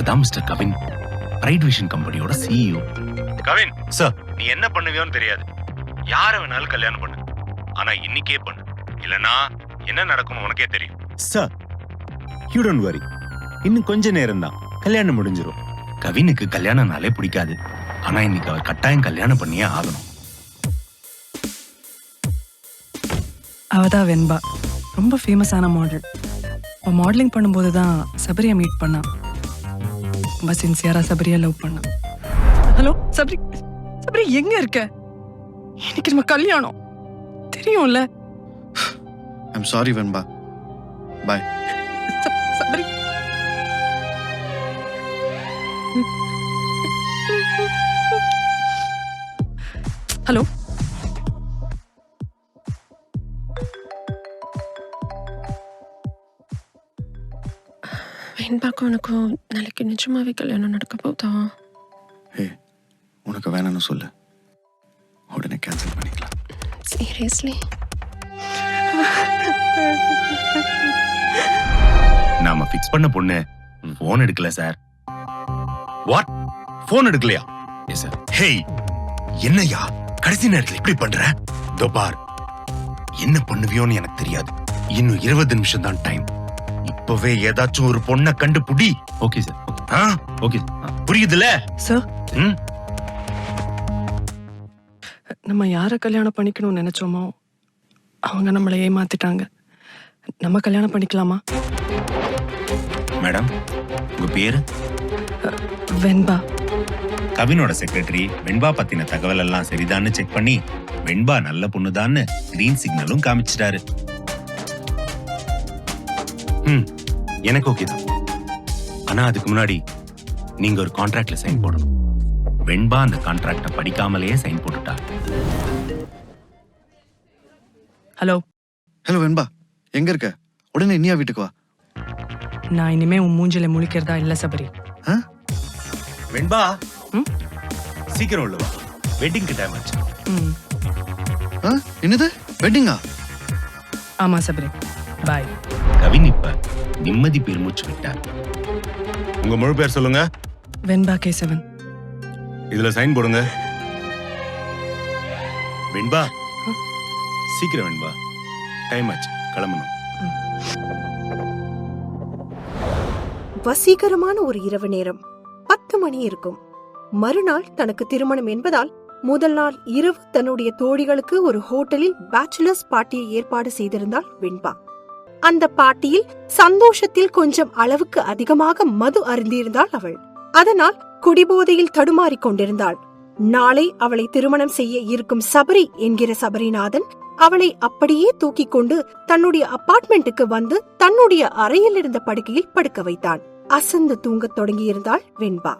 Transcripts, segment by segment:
அவர் தான் mister Kavin. Bright vision கம்பெனியோட CEO Kavin! Sir நீ என்ன பண்ணுவியோன்னு தெரியாது. யார வேணாலும் கல்யாணம் பண்ணு. ஆனா இன்னைக்கே பண்ணு. இல்லனா என்ன நடக்கும் உனக்கே தெரியும். சார் யூ டோன்ட் வரி இன்னும் கொஞ்ச நேரம் தான் கல்யாணம் முடிஞ்சிரும். கவினுக்கு கல்யாணம்னாலே பிடிக்காது. ஆனா இன்னைக்கு அவர் கட்டாயம் கல்யாணம் பண்ணியே ஆகணும். அவ தான் வெண்பா. ரொம்ப ஃபேமஸான மாடல் அவள் மாடலிங் பண்ணும்போது தான் சபரியை மீட் பண்ணா ரொம்ப சின்சியரா சபரியை லவ் பண்ணா ஹலோ சபரி சபரி எங்க இருக்க? இன்னைக்கு நம்ம கல்யாணம். தெரியும்ல? I'm sorry Venba bye Sabari. Hello வெண்பாக்கும் உனக்கும் நாளைக்கு நிஜமாவே கல்யாணம் நடக்க போதா ஹே உனக்கு வேணும்னு சொல்லு. உடனே கேன்சல் பண்ணிக்கலாம். சீரியஸ்லி நாம ஃபிக்ஸ் பண்ண பொண்ணு போன் எடுக்கல சார் வாட் போன் எடுக்கலையா? எஸ் சார் ஹேய் என்னய்யா? கடைசி நேரத்துல இப்படி பண்ற? இதோ பார். என்ன பண்ணுவியோன்னு எனக்கு தெரியாது. இன்னும் இருபது நிமிஷம் தான் டைம் இப்பவே ஏதாச்சும் ஒரு பொண்ணை கண்டு புடி ஓகே. சார். ஓகே புரியுதுல? சார். ம்? நம்ம யாரை கல்யாணம் பண்ணிக்கணும்னு நினைச்சோமோ அவங்க நம்மளை ஏமாத்திட்டாங்க. நம்ம கல்யாணம் பண்ணிக்கலாமா? மேடம் உங்க பேரு? வெண்பா. கவினோட செக்ரட்டரி வெண்பா பத்தின தகவல் எல்லாம் சரிதான்னு செக் பண்ணி வெண்பா நல்ல பொண்ணுதான்னு கிரீன் சிக்னலும் காமிச்சிட்டாரு. ம். எனக்கு ஓகே தான். ஆனா அதுக்கு முன்னாடி நீங்க ஒரு கான்ட்ராக்ட்ல சைன் போடணும். வெண்பா அந்த கான்ட்ராக்ட படிக்காமலேயே சைன் போட்டுட்டா. Hello hello Venba. எங்க இருக்க? உடனே இனியா வீட்டுக்கு வா. நான் இனிமே உன் மூஞ்சில முழிக்கிறதா இல்ல சபரி. வெண்பா? ம்? சீக்கிரம் உள்ள வா. வெட்டிங்க்கு டைம் ஆச்சு. ம். ஆ? என்னது? வெட்டிங்கா ஆமா சபரி. பாய் கவின் இப்ப நிம்மதி பெருமூச்சு விட்டார். உங்க முழு பேர் சொல்லுங்க. வெண்பா கேசவன். இதுல சைன் போடுங்க. வெண்பா? சீக்கிரம் வெண்பா. டைம் ஆச்சு. கிளம்பணும். வசீகரமான ஒரு இரவு நேரம். பத்து மணி இருக்கும். மறுநாள் தனக்கு திருமணம் என்பதால் முதல் நாள் இரவு தன்னுடைய தோழிகளுக்கு ஒரு ஹோட்டலில் பேச்சுலர்ஸ் பார்ட்டியை ஏற்பாடு செய்திருந்தாள் வெண்பா. அந்த பாட்டியில் சந்தோஷத்தில் கொஞ்சம் அளவுக்கு அதிகமாக மது அருந்தியிருந்தாள் அவள். அதனால் குடிபோதையில் தடுமாறிக் கொண்டிருந்தாள். நாளை அவளை திருமணம் செய்ய இருக்கும் சபரி என்கிற சபரிநாதன் அவளை அப்படியே தூக்கிக் கொண்டு தன்னுடைய அபார்ட்மெண்ட்டுக்கு வந்து தன்னுடைய அறையில் இருந்த படுக்கையில் படுக்க வைத்தான். அசந்து தூங்கத் தொடங்கியிருந்தாள் வெண்பா.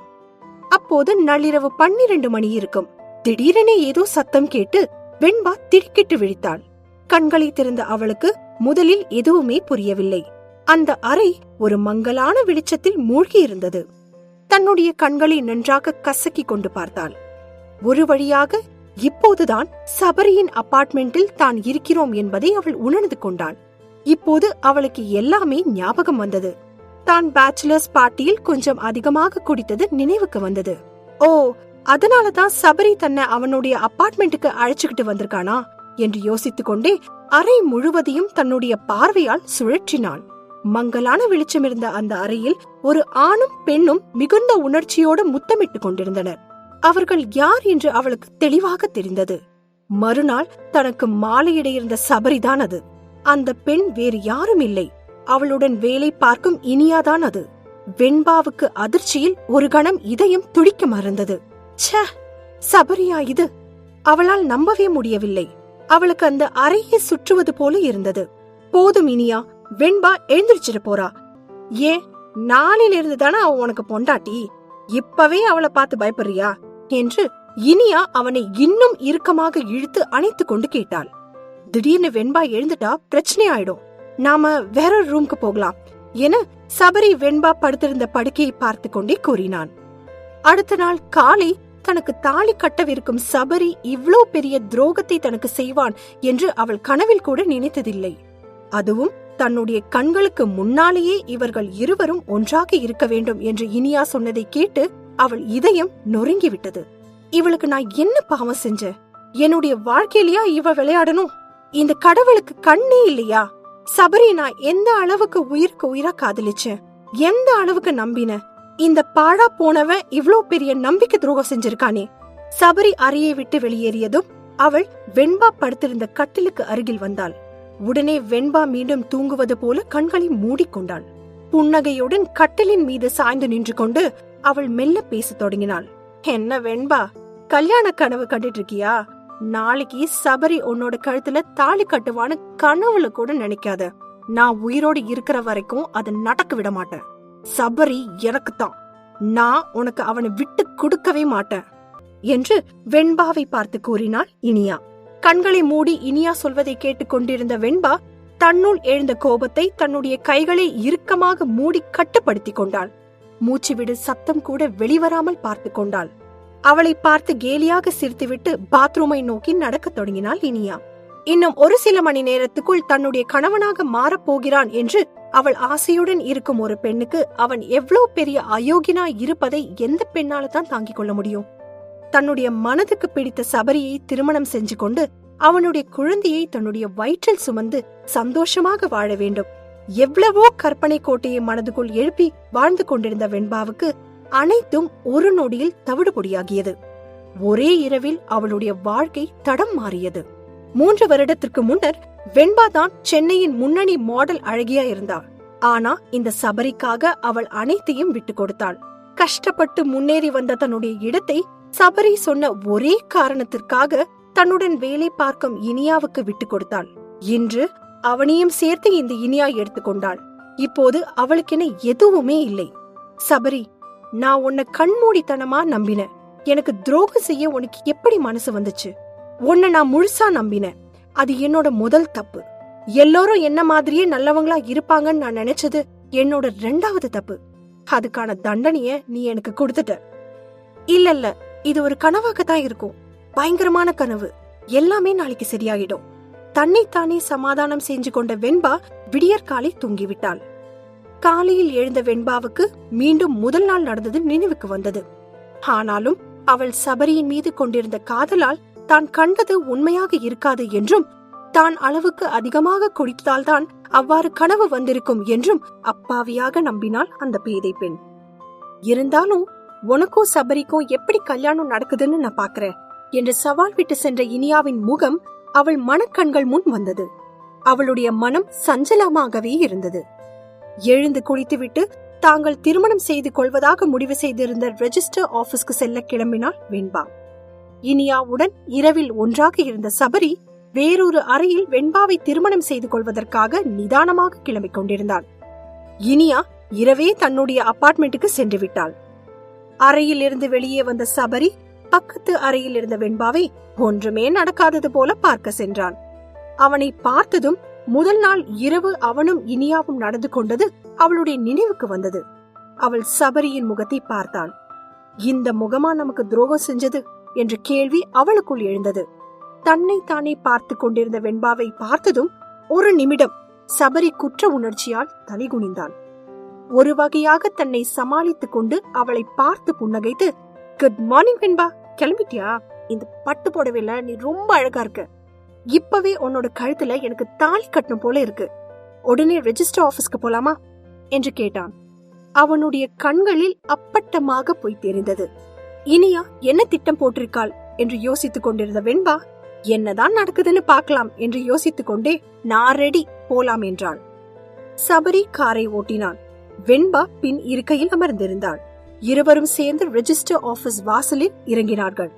அப்போது நள்ளிரவு பன்னிரண்டு மணி இருக்கும். திடீரென ஏதோ சத்தம் கேட்டு வெண்பா திடுக்கிட்டு விழித்தாள். கண்களை திறந்த அவளுக்கு முதலில் எதுவுமே புரியவில்லை. அந்த அறை ஒரு மங்கலான வெளிச்சத்தில் மூழ்கியிருந்தது. தன்னுடைய கண்களை நன்றாக கசக்கிக் கொண்டு பார்த்தாள். ஒரு வழியாக இப்போதுதான் சபரியின் அபார்ட்மெண்டில் தான் இருக்கிறோம் என்பதை அவள் உணர்ந்து கொண்டாள். இப்போது அவளுக்கு எல்லாமே ஞாபகம் வந்தது. தான் பேச்சுலர்ஸ் பார்ட்டியில் கொஞ்சம் அதிகமாக குடித்தது நினைவுக்கு வந்தது. ஓ அதனாலதான் சபரி தன்னை அவனுடைய அபார்ட்மெண்ட்டுக்கு அழைச்சுக்கிட்டு வந்திருக்கானா? என்று யோசித்துக் கொண்டே அறை முழுவதையும் தன்னுடைய பார்வையால் சுழற்றினாள். மங்கலான வெளிச்சம் இருந்த அந்த அறையில் ஒரு ஆணும் பெண்ணும் மிகுந்த உணர்ச்சியோடு முத்தமிட்டுக் கொண்டிருந்தனர். அவர்கள் யார் என்று அவளுக்கு தெளிவாக தெரிந்தது. மறுநாள் தனக்கு மாலையிட இருந்த சபரிதான் அது. அந்த பெண் வேறு யாரும் இல்லை. அவளுடன் வேலை பார்க்கும் இனியாதான் அது. வெண்பாவுக்கு அதிர்ச்சியில் ஒரு கணம் இதயம் துடிக்க மறந்தது. சபரியா இது? அவளால் நம்பவே முடியவில்லை. அவளுக்கு அந்த அறையை சுற்றுவது போல இருந்தது. போதும் இனியா வெண்பா எழுந்திருச்சிட போறா. ஏன் நாளில இருந்து தானே அவ உனக்கு பொண்டாட்டி? இப்பவே அவளை பார்த்து பயப்படுறியா? என்று இனியா அவனை இன்னும் இறுக்கமாக இழுத்து அணைத்து கொண்டு கேட்டாள். திடீர்னு வெண்பா எழுந்துட்டா பிரச்சனை ஆயிடும். நாம வேற ரூம்க்கு போகலாம் என சபரி வெண்பா படுத்திருந்த படுக்கையை பார்த்து கொண்டே கூறினான். அடுத்த நாள் காலை தனக்கு தாலி கட்டவிருக்கும் சபரி இவ்ளோ பெரிய துரோகத்தை தனக்கு செய்வான் என்று அவள் கனவில் கூட நினைத்ததில்லை. அதுவும் தன்னுடைய கண்களுக்கு முன்னாலேயே இவர்கள் இருவரும் ஒன்றாக இருக்க வேண்டும் என்று இனியா சொன்னதை கேட்டு அவள் இதயம் நொறுங்கிவிட்டது. இவளுக்கு நான் என்ன பாவம் செஞ்சேன் என்னுடைய வாழ்க்கையிலயா இவ விளையாடணும்? இந்த கடவுளுக்கு கண்ணே இல்லையா? சபரி நான் எந்த அளவுக்கு உயிருக்கு உயிரா காதலிச்சேன்? எந்த அளவுக்கு நம்பின? இந்த பாழா போனவன் இவ்ளோ பெரிய நம்பிக்கை துரோகம் செஞ்சிருக்கானே. சபரி அறையை விட்டு வெளியேறியதும் அவள் வெண்பா படுத்திருந்த கட்டிலுக்கு அருகில் வந்தாள். உடனே வெண்பா மீண்டும் தூங்குவது போல கண்களை மூடிக்கொண்டாள். புன்னகையுடன் கட்டிலின் மீது சாய்ந்து நின்று கொண்டு அவள் மெல்ல பேசத் தொடங்கினாள். என்ன வெண்பா கல்யாண கனவு கண்டுட்டு இருக்கியா நாளைக்கு சபரி உன்னோட கழுத்துல தாலி கட்டுவான்னு கனவுல கூட நினைக்காத. நான் உயிரோடு இருக்கிற வரைக்கும் அதை நடக்க விட மாட்டேன். சபரி எனக்குத்தான். நான் உனக்கு அவனை விட்டு கொடுக்கவே மாட்டேன் என்று வெண்பாவை பார்த்து கூறினாள் இனியா. கண்களை மூடி இனியா சொல்வதை கேட்டுக் கொண்டிருந்த வெண்பா தன்னுள் எழுந்த கோபத்தை தன்னுடைய கைகளை இறுக்கமாக மூடி கட்டுப்படுத்திக் கொண்டாள். மூச்சுவிடு சத்தம் கூட வெளிவராமல் பார்த்து கொண்டாள். அவளை பார்த்து கேலியாக சிரித்துவிட்டு பாத்ரூமை நோக்கி நடக்கத் தொடங்கினாள் இனியா. இன்னும் ஒரு சில மணி நேரத்துக்குள் தன்னுடைய கணவனாக மாறப் போகிறான் என்று அவள் ஆசையுடன் இருக்கும் ஒரு பெண்ணுக்கு அவன் எவ்வளவு பெரிய அயோக்கியனா இருப்பதை எந்த பெண்ணால தான் தாங்கிக் கொள்ள முடியும்? தன்னுடைய மனதுக்கு பிடித்த சபரியை திருமணம் செஞ்சு கொண்டு அவனுடைய குழந்தையை தன்னுடைய வயிற்றில் சுமந்து சந்தோஷமாக வாழ வேண்டும். எவ்வளவோ கற்பனை கோட்டையை மனதுக்குள் எழுப்பி வாழ்ந்து கொண்டிருந்த வெண்பாவுக்கு அனைத்தும் ஒரு நொடியில் தவிடுபொடியாகியது. ஒரே இரவில் அவளுடைய வாழ்க்கை தடம் மாறியது. மூன்று வருடத்திற்கு முன்னர் வெண்பா தான் சென்னையின் முன்னணி மாடல் அழகியா இருந்தாள். ஆனா இந்த சபரிக்காக அவள் அனைத்தையும் விட்டு கொடுத்தாள். கஷ்டப்பட்டு முன்னேறி வந்த தன்னுடைய இடத்தை சபரி சொன்ன ஒரே காரணத்திற்காக தன்னுடன் வேலை பார்க்கும் இனியாவுக்கு விட்டு கொடுத்தாள். இன்று அவனையும் சேர்த்து இந்த இனியா எடுத்துக்கொண்டாள் இப்போது அவளுக்கென எதுவுமே இல்லை. சபரி நான் உன்னை கண்மூடித்தனமா நம்பினேன். எனக்கு துரோகம் செய்ய உனக்கு எப்படி மனசு வந்துச்சு? உன்னை நான் முழுசா நம்பினேன். அது என்னோட முதல் தப்பு. எல்லோரும் என்ன மாதிரியே நல்லவங்களா இருப்பாங்கன்னு நான் நினைச்சது என்னோட ரெண்டாவது தப்பு. அதுக்கான தண்டனைய நீ எனக்கு கொடுத்துட்ட. இல்ல இல்ல இது ஒரு கனவாகத்தான் இருக்கும். பயங்கரமான கனவு. எல்லாமே நாளைக்கு சரியாகிடும் தன்னைத்தானே சமாதானம் செஞ்சு கொண்ட வெண்பா விடியற்காலை தூங்கிவிட்டாள். காலையில் எழுந்த வெண்பாவுக்கு மீண்டும் முதல் நாள் நடந்தது நினைவுக்கு வந்தது. ஆனாலும் அவள் சபரியின் மீது கொண்டிருந்த காதலால் தான் கண்டது உண்மையாக இருக்காது என்றும் தான் அளவுக்கு அதிகமாக குடித்தால்தான் அவ்வாறு கனவு வந்திருக்கும் என்றும் அப்பாவியாக நம்பினாள் அந்த பேதை பெண். இருந்தாலும் உனக்கும் சபரிக்கும் எப்படி கல்யாணம் நடக்குதுன்னு நான் பாக்குறேன் என்று சவால் விட்டு சென்ற இனியாவின் முகம் அவள் மனக்கண்கள் முன் வந்தது. அவளுடைய மனம் சஞ்சலமாகவே இருந்தது. எழுந்து குளித்துவிட்டு தாங்கள் திருமணம் செய்து கொள்வதாக முடிவு செய்திருந்த ரெஜிஸ்டர் ஆபீஸ்க்கு செல்ல கிளம்பினாள் வெண்பா. இனியாவுடன் இரவில் ஒன்றாக இருந்த சபரி வேறொரு அறையில் வெண்பாவை திருமணம் செய்து கொள்வதற்காக நிதானமாக கிளம்பிக் கொண்டிருந்தான். இனியா இரவே தன்னுடைய அபார்ட்மெண்ட்டுக்கு சென்று விட்டாள். அறையில் இருந்து வெளியே வந்த சபரி பக்கத்து அறையில் இருந்த வெண்பாவை ஒன்றுமே நடக்காதது போல பார்க்க சென்றான். அவனை பார்த்ததும் முதல் நாள் இரவு அவனும் இனியாவும் நடந்து கொண்டது அவளுடைய நினைவுக்கு வந்தது. அவள் சபரியின் முகத்தை பார்த்தாள் இந்த முகமா நமக்கு துரோகம் செஞ்சது? என்ற கேள்வி அவளுக்குள் எழுந்தது. தன்னை தானே பார்த்து கொண்டிருந்த வெண்பாவை பார்த்ததும் ஒரு நிமிடம் சபரி குற்ற உணர்ச்சியால் தலைகுனிந்தான் ஒரு வகையாக தன்னை சமாளித்துக் கொண்டு அவளை பார்த்து புன்னகைத்து குட் மார்னிங் வெண்பா. கிளம்பிட்டியா? இந்த பட்டு புடவையில நீ ரொம்ப அழகா இருக்க. இப்பவே உன்னோட கழுத்துல எனக்கு தாலி கட்டணும் போல இருக்கு. உடனே ரெஜிஸ்டர் ஆபீஸ்க்கு போலாமா? என்று கேட்டான். அவனுடைய கண்களில் அப்பட்டமாக போய் தெரிந்தது. இனியா என்ன திட்டம் போட்டிருக்காள் என்று யோசித்துக் கொண்டிருந்த வெண்பா என்னதான் நடக்குதுன்னு பார்க்கலாம் என்று யோசித்துக் கொண்டே நான் ரெடி போலாம் என்றாள். சபரி காரை ஓட்டினான். வெண்பா பின் இருக்கையில் அமர்ந்திருந்தாள். இருவரும் சேர்ந்து ரெஜிஸ்டர் ஆபீஸ் வாசலில் இறங்கினார்கள்.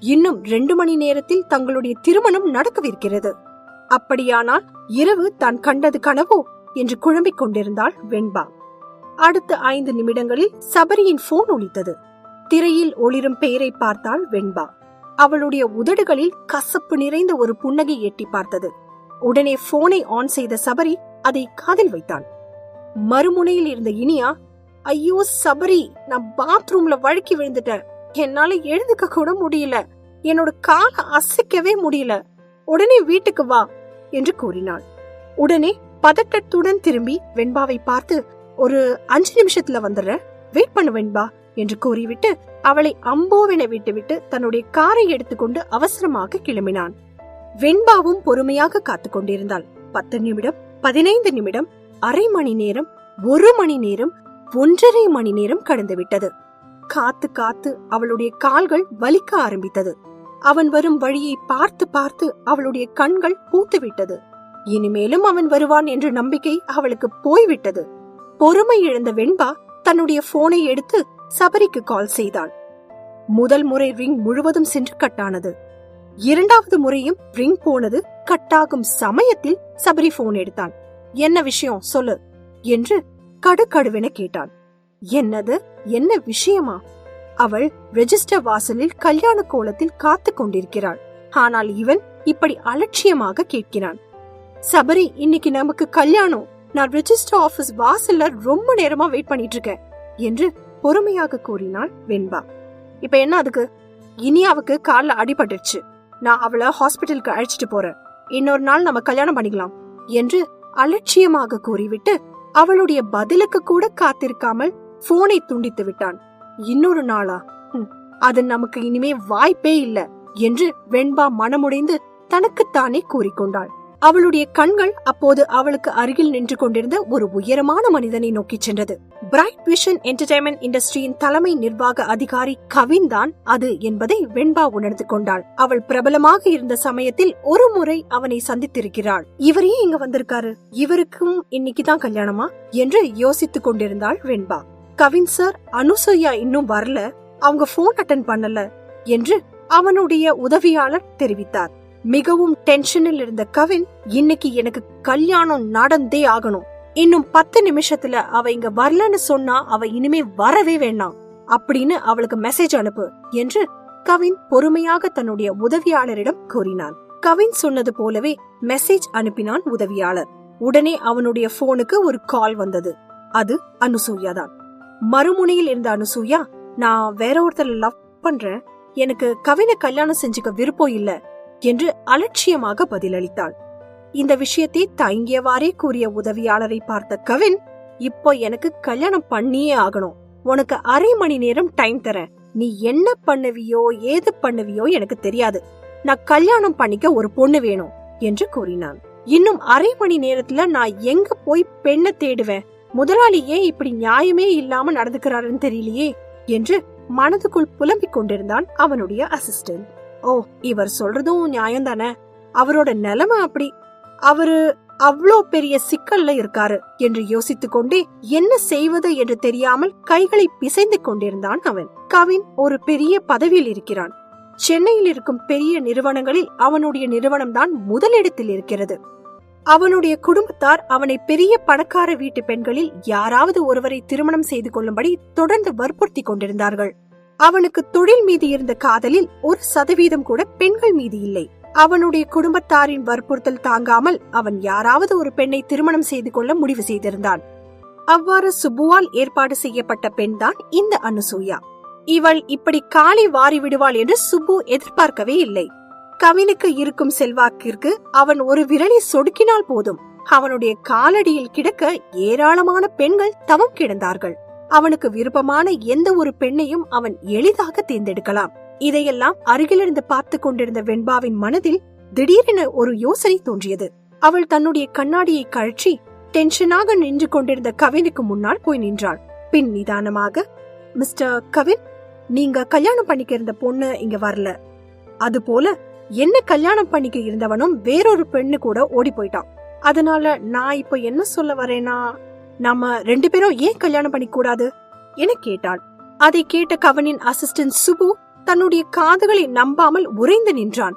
இன்னும் ரெண்டு மணி நேரத்தில் தங்களுடைய திருமணம் நடக்கவிருக்கிறது. அப்படியானால் இரவு தான் கண்டது கனவோ? என்று குழம்பிக் கொண்டிருந்தாள் வெண்பா. அடுத்த ஐந்து நிமிடங்களில் சபரியின் போன் ஒலித்தது. திரையில் ஒளிரும் பெயரை பார்த்தாள் வெண்பா. அவளுடைய உதடுகளில் கசப்பு நிறைந்த ஒரு புன்னகை எட்டி பார்த்தது. உடனே போனை ஆன் செய்த சபரி அதை காதில் வைத்தான். மறுமுனையில் இருந்த இனியா ஐயோ சபரி நான் பாத்ரூம்ல வழுக்கி விழுந்துட்டேன். என்னால எழுந்துக்க கூட முடியல. என்னோட காலை அசைக்கவே முடியல. உடனே வீட்டுக்கு வா என்று கூறினாள். உடனே பதட்டத்துடன் திரும்பி வெண்பாவை பார்த்து ஒரு அஞ்சு நிமிஷத்துல வந்துடுற வெயிட் பண்ணு வெண்பா. என்று கூறிவிட்டு அவளை அம்போவென விட்டுவிட்டு தன்னுடைய காரை எடுத்துக்கொண்டு அவசரமாக கிளம்பினான். வெண்பாவும் பொறுமையாக காத்துக் கொண்டிருந்தாள். பத்து நிமிடம் பதினைந்து நிமிடம் அரை மணி நேரம் ஒரு மணி நேரம் ஒன்றரை மணி நேரம் கடந்து விட்டது. காத்து காத்து அவளுடைய கால்கள் வலிக்க ஆரம்பித்தது. அவன் வரும் வழியை பார்த்து பார்த்து அவளுடைய கண்கள் பூத்துவிட்டது இனிமேலும் அவன் வருவான் என்ற நம்பிக்கை அவளுக்கு போய்விட்டது. பொறுமை இழந்த வெண்பா தன்னுடைய போனை எடுத்து சபரிக்கு கால் செய்தாள். முதல் முறை ரிங் முழுவதும் சென்று கட்டானது. இரண்டாவது முறையும் ரிங் போனது கட்டாகும் சமயத்தில் சபரி போன் எடுத்தான் என்ன விஷயம்? சொல்லு என்று கடுக்கடுவென கேட்டான் என்னது? என்ன விஷயமா? அவள் ரெஜிஸ்டர் வாசலில் கல்யாண கோலத்தில் காத்துக் கொண்டிருக்கிறாள். ஆனால் இவன் இப்படி அலட்சியமாக கேட்கிறான். சபரி இன்னைக்கு நமக்கு கல்யாணம். நான் ரெஜிஸ்டர் ஆபீஸ் வாசல்ல ரொம்ப நேரமா வெயிட் பண்ணிட்டு இருக்கேன் என்று பொறுமையாக கூறினாள் வெண்பா. இப்ப என்ன அதுக்கு? இனியாவுக்கு கால்ல அடிபட்டுருச்சு நான் அவளை ஹாஸ்பிட்டலுக்கு அழைச்சிட்டு போறேன். இன்னொரு நாள் நம்ம கல்யாணம் பண்ணிக்கலாம் என்று அலட்சியமாக கூறிவிட்டு அவளுடைய பதிலுக்கு கூட காத்திருக்காமல் போனை துண்டித்து விட்டான். இன்னொரு நாளா? அது நமக்கு இனிமே வாய்ப்பே இல்ல என்று வெண்பா மனமுடைந்து தனக்குத்தானே கூறிக்கொண்டாள். அவளுடைய கண்கள் அப்போது அவளுக்கு அருகில் நின்று கொண்டிருந்த ஒரு உயரமான மனிதனை நோக்கிச் சென்றது. பிரைட் விஷன் என்டர்டைன்மெண்ட் இண்டஸ்ட்ரியின் தலைமை நிர்வாக அதிகாரி கவின் தான் அது என்பதை வெண்பா உணர்ந்து கொண்டாள். அவள் பிரபலமாக இருந்த சமயத்தில் ஒரு முறை அவனை சந்தித்திருக்கிறாள். இவரே இங்க வந்திருக்காரு. இவருக்கும் இன்னைக்கு தான் கல்யாணமா? என்று யோசித்துக் கொண்டிருந்தாள் வெண்பா. கவின் சார் அனுசூயா இன்னும் வரல. அவங்க போன் அட்டன் பண்ணல என்று அவனுடைய உதவியாளர் தெரிவித்தார். மிகவும் டென்ஷனில் இருந்த கவின் இன்னைக்கு எனக்கு கல்யாணம் நடந்தே ஆகணும். இன்னும் பத்து நிமிஷத்துல அவ இங்க வரலன்னு சொன்னா அவ இனிமே வரவே வேண்டாம். அப்படின்னு அவளுக்கு மெசேஜ் அனுப்பு என்று கவின் பொறுமையாக தன்னுடைய உதவியாளரிடம் கூறினான். கவின் சொன்னது போலவே மெசேஜ் அனுப்பினான் உதவியாளர். உடனே அவனுடைய போனுக்கு ஒரு கால் வந்தது. அது அனுசூயா தான் மறுமுனையில் இருந்த அனுசூயா நான் வேற ஒருத்தர் லவ் பண்றேன். எனக்கு கவினை கல்யாணம் செஞ்சுக்க விருப்பம் இல்ல. என்று அலட்சியமாக பதிலளித்தாள். இந்த விஷயத்தை தயங்கியவாறே கூறிய உதவியாளரை பார்த்த கவின் இப்போ எனக்கு கல்யாணம் பண்ணியே ஆகணும். உனக்கு அரை மணி நேரம் டைம் தரேன் நீ என்ன பண்ணுவியோ ஏது பண்ணுவியோ எனக்கு தெரியாது. நான் கல்யாணம் பண்ணிக்க ஒரு பொண்ணு வேணும் என்று கூறினான். இன்னும் அரை மணி நேரத்துல நான் எங்க போய் பெண்ணை தேடுவேன்? முதலாளி ஏன் இப்படி நியாயமே இல்லாம நடந்துக்கிறாருன்னு தெரியலையே? என்று மனதுக்குள் புலம்பிக் கொண்டிருந்தான் அவனுடைய அசிஸ்டன்ட் ஓ இவர் சொல்றதும் நியாயம் தானே அவரோட நிலைமை அப்படி. அவரு அவ்வளோ பெரிய சிக்கல்ல இருக்காரு என்று யோசித்துக் கொண்டே என்ன செய்வது என்று தெரியாமல் கைகளை பிசைந்து கொண்டிருந்தான் அவன். கவின் ஒரு பெரிய பதவியில் இருக்கிறான். சென்னையில் இருக்கும் பெரிய நிறுவனங்களில் அவனுடைய நிறுவனம் தான் முதலிடத்தில் இருக்கிறது. அவனுடைய குடும்பத்தார் அவனை பெரிய பணக்கார வீட்டு பெண்களில் யாராவது ஒருவரை திருமணம் செய்து கொள்ளும்படி தொடர்ந்து வற்புறுத்தி கொண்டிருந்தார்கள். அவனுக்கு தொழில் மீது இருந்த காதலில் ஒரு சதவீதம் கூட பெண்கள் மீது இல்லை. அவனுடைய குடும்பத்தாரின் வற்புறுத்தல் தாங்காமல் அவன் யாராவது ஒரு பெண்ணை திருமணம் செய்து கொள்ள முடிவு செய்திருந்தான். அவ்வாறு சுப்புவால் ஏற்பாடு செய்யப்பட்ட பெண்தான் இந்த அனுசூயா. இவள் இப்படி காலை வாரி விடுவாள் என்று சுப்பு எதிர்பார்க்கவே இல்லை. கவினுக்கு இருக்கும் செல்வாக்கிற்கு அவன் ஒரு விரலை சொடுக்கினால் போதும். அவனுடைய காலடியில் கிடக்க ஏராளமான பெண்கள் தவம் கிடந்தார்கள். அவனுக்கு விருப்பமான எந்த ஒரு பெண்ணையும் அவன் எளிதாக தேர்ந்தெடுக்கலாம். இதையெல்லாம் அருகிலிருந்து பார்த்து கொண்டிருந்த வெண்பாவின் மனதில் திடீரென ஒரு யோசனை தோன்றியது. அவள் தன்னுடைய கண்ணாடியை கழற்றி டென்ஷனாக நின்று கொண்டிருந்த கவினுக்கு முன்னால் போய் நின்றாள். பின் நிதானமாக மிஸ்டர் கவின் நீங்க கல்யாணம் பண்ணிக்க இருந்த பொண்ணு இங்க வரல. அது போல என்ன கல்யாணம் பண்ணிக்க இருந்தவனும் வேறொரு பெண்ணு கூட ஓடி போயிட்டான். அதனால நான் இப்ப என்ன சொல்ல வரேனா? நாம ரெண்டு பேரும் ஏன் கல்யாணம் பண்ணிக்கூடாது? என கேட்டாள். அதை கேட்ட கவனின் அசிஸ்டன்ட் சுபு தன்னுடைய காதுகளை நம்பாமல் உறைந்து நின்றான்.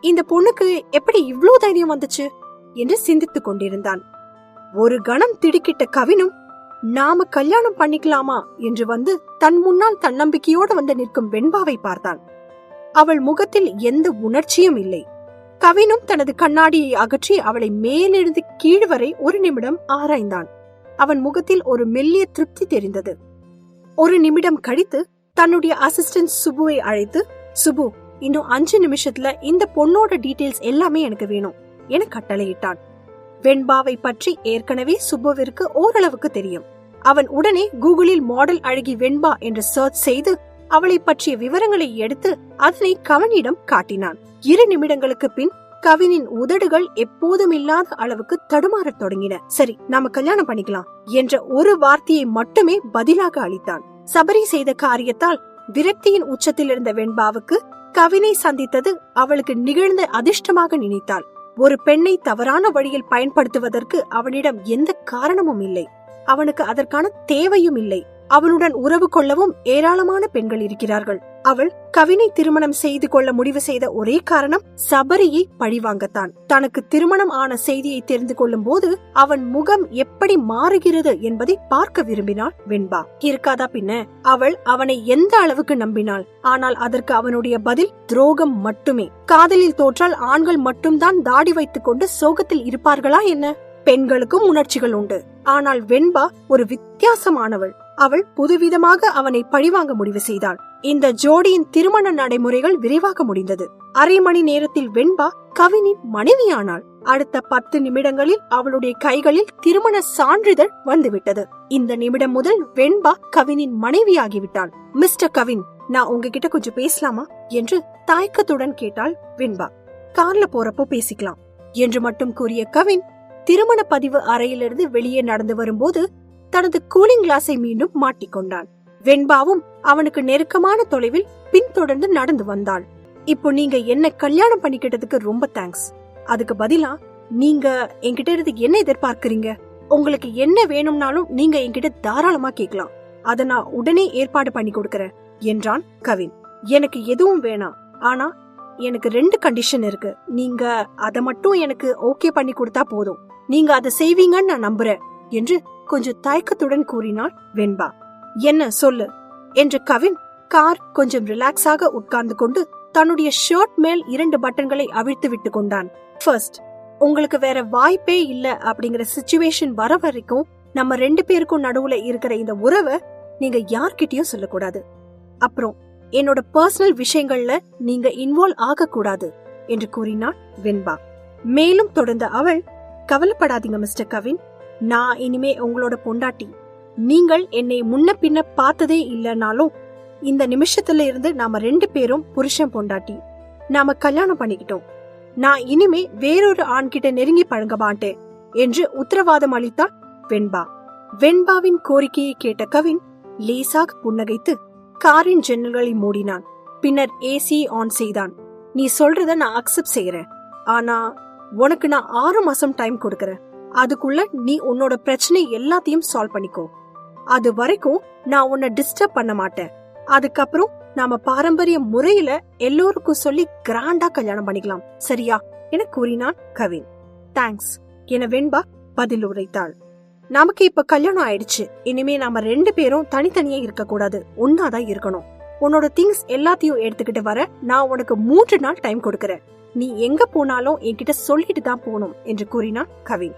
இந்த பொண்ணுக்கு எப்படி இவ்ளோ தைரியம் வந்துச்சு? என்று சிந்தித்துக் கொண்டிருந்தான். ஒரு கணம் திடுக்கிட்ட கவினும் நாம கல்யாணம் பண்ணிக்கலாமா? என்று வந்து தன் முன்னால் தன்னம்பிக்கையோடு வந்து நிற்கும் வெண்பாவை பார்த்தான். அவள் முகத்தில் எந்த உணர்ச்சியும் இல்லை. கவினும் தனது கண்ணாடியை அகற்றி அவளை மேலிருந்து கீழ் வரை ஒரு நிமிடம் ஆராய்ந்தான். அவன் முகத்தில் ஒரு மெல்லிய திருப்தி தெரிந்தது. ஒரு நிமிடம் கழித்து தன்னுடைய அசிஸ்டன்ட் சுபுவை அழைத்து சுபு இன்னும் அஞ்சு நிமிஷத்துல இந்த பொண்ணோட டீடைல்ஸ் எல்லாமே எனக்கு வேணும் என கட்டளையிட்டான். வெண்பாவை பற்றி ஏற்கனவே சுபுவிற்கு ஓரளவுக்கு தெரியும். அவன் உடனே கூகுளில் மாடல் அழகி வெண்பா என்று சர்ச் செய்து அவளை பற்றிய விவரங்களை எடுத்து அதனை கவனிடம் காட்டினான். இரு நிமிடங்களுக்கு பின் கவினின் உதடுகள் எப்போதும் இல்லாத அளவுக்கு தடுமாறத் தொடங்கின. சரி நாம கல்யாணம் பண்ணிக்கலாம் என்ற ஒரு வார்த்தையை மட்டுமே பதிலாக அளித்தான். சபரி செய்த காரியத்தால் விரக்தியின் உச்சத்தில் இருந்த வெண்பாவுக்கு கவினை சந்தித்தது அவளுக்கு நிகழ்ந்த அதிர்ஷ்டமாக நினைத்தாள். ஒரு பெண்ணை தவறான வழியில் பயன்படுத்துவதற்கு அவனிடம் எந்த காரணமும் இல்லை. அவனுக்கு அதற்கான தேவையும் இல்லை. அவனுடன் உறவு கொள்ளவும் ஏராளமான பெண்கள் இருக்கிறார்கள். அவள் கவினை திருமணம் செய்து கொள்ள முடிவு செய்த ஒரே காரணம் சபரியை பழிவாங்கத்தான். தனக்கு திருமணம் ஆன செய்தியை தெரிந்து கொள்ளும் போது அவன் முகம் எப்படி மாறுகிறது என்பதை பார்க்க விரும்பினாள் வெண்பா. இருக்காதா பின்ன? அவள் அவனை எந்த அளவுக்கு நம்பினாள்? ஆனால் அதற்கு அவனுடைய பதில் துரோகம் மட்டுமே. காதலில் தோற்றால் ஆண்கள் மட்டும்தான் தாடி வைத்துக் கொண்டு சோகத்தில் இருப்பார்களா என்ன? பெண்களுக்கும் உணர்ச்சிகள் உண்டு. ஆனால் வெண்பா ஒரு வித்தியாசமானவள். அவள் புதுவிதமாக அவனை பழிவாங்க முடிவு செய்தாள். இந்த ஜோடியின் திருமண நடைமுறைகள் விரைவாக முடிந்தது. அரை மணி நேரத்தில் வெண்பா கவினின் மனைவியானாள். அடுத்த பத்து நிமிடங்களில் அவளுடைய கைகளில் திருமண சான்றிதழ் வந்துவிட்டது. இந்த நிமிடம் முதல் வெண்பா கவினின் மனைவியாகிவிட்டாள். மிஸ்டர் கவின் நான் உங்ககிட்ட கொஞ்சம் பேசலாமா? என்று தயக்கத்துடன் கேட்டாள் வெண்பா. கார்ல போறப்போ பேசிக்கலாம். என்று மட்டும் கூறிய கவின் திருமண பதிவு அறையிலிருந்து வெளியே நடந்து வரும்போது தனது கூலிங் கிளாஸை மீண்டும் மாட்டிக்கொண்டான் வெண்பாவும் அவனுக்கு நெருக்கமான தொலைவில் பின்தொடர்ந்து நடந்து வந்தாள். இப்போ நீங்க என்ன கல்யாணம் பண்ணிக்கிட்டதுக்கு ரொம்ப தேங்க்ஸ் அதுக்கு பதிலா நீங்க என்கிட்ட இருந்து என்ன எதிர்பார்க்கறீங்க? உங்களுக்கு என்ன வேணும்னாலும் நீங்க என்கிட்ட தாராளமா கேட்கலாம். அத நான் உடனே ஏற்பாடு பண்ணி கொடுக்கறேன் என்றான் கவின். எனக்கு எதுவும் வேணாம். ஆனா எனக்கு ரெண்டு கண்டிஷன் இருக்கு. நீங்க அத மட்டும் எனக்கு ஓகே பண்ணி கொடுத்தா போதும். நீங்க அதை செய்வீங்கன்னு நான் நம்புறேன் என்று கொஞ்சம் தயக்கத்துடன் கூறினாள் வெண்பா. என்ன சொல்லு என்று கவின் கார் கொஞ்சம் ரிலாக்ஸாக உட்கார்ந்து கொண்டு தன்னுடைய ஷர்ட் மேல் இரண்டு பட்டன்களை அவிழ்த்து விட்டு கொண்டான். ஃபர்ஸ்ட் உங்களுக்கு வேற வாய்ப்பே இல்ல அப்படிங்கிற சுச்சுவேஷன் வர வரைக்கும் நம்ம ரெண்டு பேருக்கும் நடுவுல இருக்கிற இந்த உறவை நீங்க யார்கிட்டயும் சொல்லக்கூடாது. அப்புறம் என்னோட பர்சனல் விஷயங்கள்ல நீங்க இன்வால்வ் ஆக கூடாது என்று கூறினாள் வெண்பா. மேலும் தொடர்ந்த அவள் கவலைப்படாதீங்க மிஸ்டர் கவின். நான் இனிமே உங்களோட பொண்டாட்டி. நீங்கள் என்னை முன்ன பின்ன பார்த்ததே இல்லைனாலும் இந்த நிமிஷத்துல இருந்து நாம ரெண்டு பேரும் புருஷன் பொண்டாட்டி. நாம கல்யாணம் பண்ணிக்கிட்டோம். நான் இனிமே வேறொரு ஆண்கிட்ட நெருங்கி பழங்க மாட்டேன் என்று உத்தரவாதம் அளித்தார் வெண்பா. வெண்பாவின் கோரிக்கையை கேட்ட கவின் லேசாக புன்னகைத்து காரின் ஜன்னல்களை மூடினான். பின்னர் ஏசி ஆன் செய்தான். நீ சொல்றத நான் அக்செப்ட் செய்யறேன் ஆனா உனக்கு நான் ஆறு மாசம் டைம் கொடுக்கறேன். அதுக்குள்ள நீ உன்னோட பிரச்சனை எல்லாத்தையும் சால்வ் பண்ணிக்கோ. அது வரைக்கும் நான் உன்னை டிஸ்டர்ப் பண்ண மாட்டேன். அதுக்கப்புறம் நாம பாரம்பரிய முறையில எல்லோருக்கும் சொல்லி கிராண்டா கல்யாணம் பண்ணிக்கலாம். சரியா? என கூறினான் கவின். தேங்க்ஸ் என வெண்பா பதில் உரைத்தாள். நமக்கு இப்ப கல்யாணம் ஆயிடுச்சு. இனிமே நாம ரெண்டு பேரும் தனித்தனியா இருக்க கூடாது ஒன்னாதான் இருக்கணும். உன்னோட திங்ஸ் எல்லாத்தையும் எடுத்துக்கிட்டு வர நான் உனக்கு மூன்று நாள் டைம் கொடுக்கறேன். நீ எங்க போனாலும் என்கிட்ட சொல்லிட்டு தான் போகணும் என்று கூறினான் கவின்.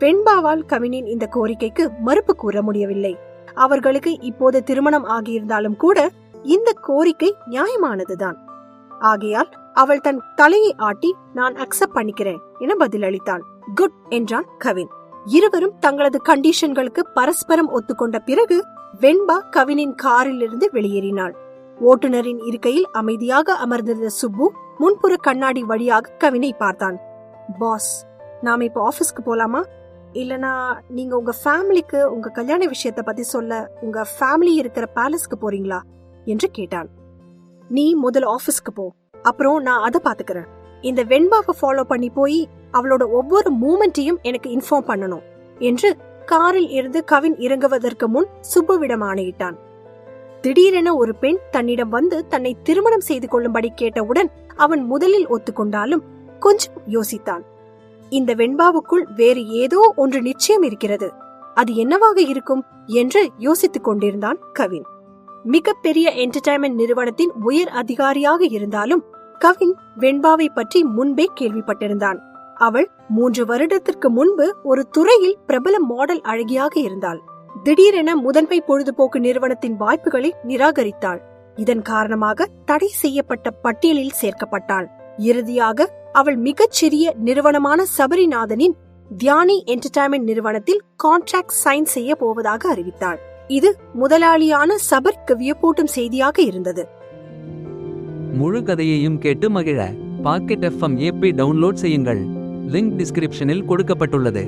பெண்பாவால் கவினின் இந்த கோரிக்கைக்கு மறுப்பு கூற முடியவில்லை. அவர்களுக்கு இப்போது திருமணம் ஆகியிருந்தாலும் கூட இந்த கோரிக்கை நியாயமானதுதான். ஆகையால் அவள் தன் தலையை ஆட்டி நான் அக்செப்ட் பண்ணிக்கிறேன் என பதிலளித்தாள். குட் என்றான் கவின். இருவரும் தங்களது கண்டிஷன்களுக்கு பரஸ்பரம் ஒத்துக்கொண்ட பிறகு வெண்பா கவினின் காரில் இருந்து வெளியேறினாள். ஓட்டுநரின் இருக்கையில் அமைதியாக அமர்ந்திருந்த சுப்பு முன்புற கண்ணாடி வழியாக கவினை பார்த்தான். பாஸ் நாம இப்ப ஆபீஸ்க்கு போலாமா? இல்லனா நீங்க உங்க ஃபேமிலிக்கு உங்க கல்யாண விஷயத்தை பத்தி சொல்ல உங்க ஃபேமிலி இருக்கிற பேலஸ்க்கு போறீங்களா? என்று கேட்டான். நீ முதல்ல ஆபீஸ்க்கு போ. அப்புறம் நான் அதை பாத்துக்கிறேன். இந்த வெண்பாவை ஃபாலோ பண்ணி போய் அவளோட ஒவ்வொரு மூமெண்ட்டையும் எனக்கு இன்ஃபார்ம் பண்ணணும் என்று காரில் இருந்து கவின் இறங்குவதற்கு முன் சுப்புவிடம் ஆணையிட்டான். திடீரென ஒரு பெண் தன்னிடம் வந்து தன்னை திருமணம் செய்து கொள்ளும்படி கேட்டவுடன் அவன் முதலில் ஒத்துக்கொண்டாலும் கொஞ்சம் யோசித்தான். இந்த வெண்பாவுக்குள் வேறு ஏதோ ஒன்று நிச்சயம் இருக்கிறது. அது என்னவாக இருக்கும் என்று யோசித்துக் கொண்டிருந்தான் கவின். மிகப்பெரிய என்டர்டைன்மெண்ட் நிறுவனத்தின் உயர் அதிகாரியாக இருந்தாலும் கவின் வெண்பாவை பற்றி முன்பே கேள்விப்பட்டிருந்தான். அவள் மூன்று வருடத்திற்கு முன்பு ஒரு துறையில் பிரபல மாடல் அழகியாக இருந்தாள். திடீரென முதன்மை பொழுதுபோக்கு நிறுவனத்தின் வாய்ப்புகளை நிராகரித்தாள். இதன் காரணமாக தடை செய்யப்பட்ட பட்டியலில் சேர்க்கப்பட்டாள். இறுதியாக அவள் மிகச்சிறிய நிறுவனமான சபரிநாதனின் தியானி என்டர்டைன்மெண்ட் நிறுவனத்தில் கான்ட்ராக்ட் சைன் செய்ய போவதாக அறிவித்தாள். இது முதலாளியான சபர்க்கு வியப்பூட்டும் செய்தியாக இருந்தது. முழு கதையையும் கேட்டு மகிழ பாக்கெட் எஃப்எம் ஏபி டவுன்லோட் செய்யுங்கள். லிங்க் டிஸ்கிரிப்ஷனில் கொடுக்கப்பட்டுள்ளது.